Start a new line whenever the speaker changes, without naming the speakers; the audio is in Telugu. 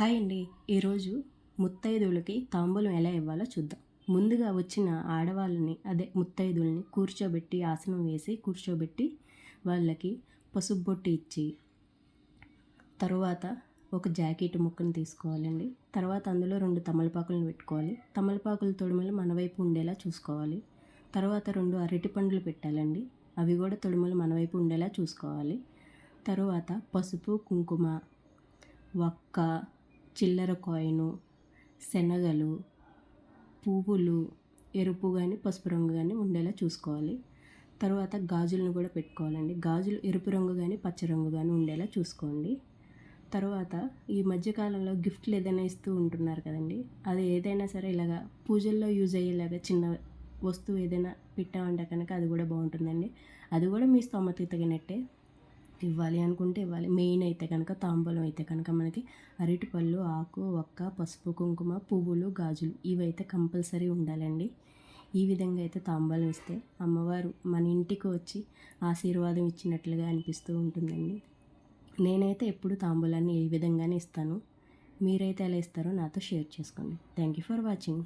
హాయ్ అండి ఈరోజు ముత్తైదువులకి తాంబూలం ఎలా ఇవ్వాలో చూద్దాం. ముందుగా వచ్చిన ఆడవాళ్ళని అదే ముత్తైదుల్ని కూర్చోబెట్టి ఆసనం వేసి కూర్చోబెట్టి వాళ్ళకి పసుపు బొట్టి ఇచ్చి తరువాత ఒక జాకెట్ ముక్కను తీసుకోవాలండి. తర్వాత అందులో రెండు తమలపాకులను పెట్టుకోవాలి. తమలపాకుల తొడుమలు మన వైపు ఉండేలా చూసుకోవాలి. తర్వాత రెండు అరటి పండ్లు పెట్టాలండి. అవి కూడా తొడుమలు మన వైపు ఉండేలా చూసుకోవాలి. తరువాత పసుపు కుంకుమ వక్క చిల్లర కాయిను శనగలు పువ్వులు ఎరుపు కానీ పసుపు రంగు కానీ ఉండేలా చూసుకోవాలి. తర్వాత గాజులను కూడా పెట్టుకోవాలండి. గాజులు ఎరుపు రంగు కానీ పచ్చ రంగు కానీ ఉండేలా చూసుకోండి. తర్వాత ఈ మధ్యకాలంలో గిఫ్ట్లు ఏదైనా ఇస్తూ ఉంటున్నారు కదండి. అది ఏదైనా సరే ఇలాగా పూజల్లో యూజ్ అయ్యేలాగా చిన్న వస్తువు ఏదైనా పెట్టామంటే కనుక అది కూడా బాగుంటుందండి. అది కూడా మీ స్తోమతకి తగినట్టే. ఇవ్వాలి అనుకుంటే ఇవ్వాలి. మెయిన్ అయితే కనుక తాంబూలం అయితే కనుక మనకి అరటిపళ్ళు ఆకు ఒక్క పసుపు కుంకుమ పువ్వులు గాజులు ఇవైతే కంపల్సరీ ఉండాలండి. ఈ విధంగా అయితే తాంబూలం ఇస్తే అమ్మవారు మన ఇంటికి వచ్చి ఆశీర్వాదం ఇచ్చినట్లుగా అనిపిస్తూ ఉంటుందండి. నేనైతే ఎప్పుడు తాంబూలాన్ని ఈ విధంగానే ఇస్తాను. మీరైతే ఎలా ఇస్తారో నాతో షేర్ చేసుకోండి. Thank you for watching.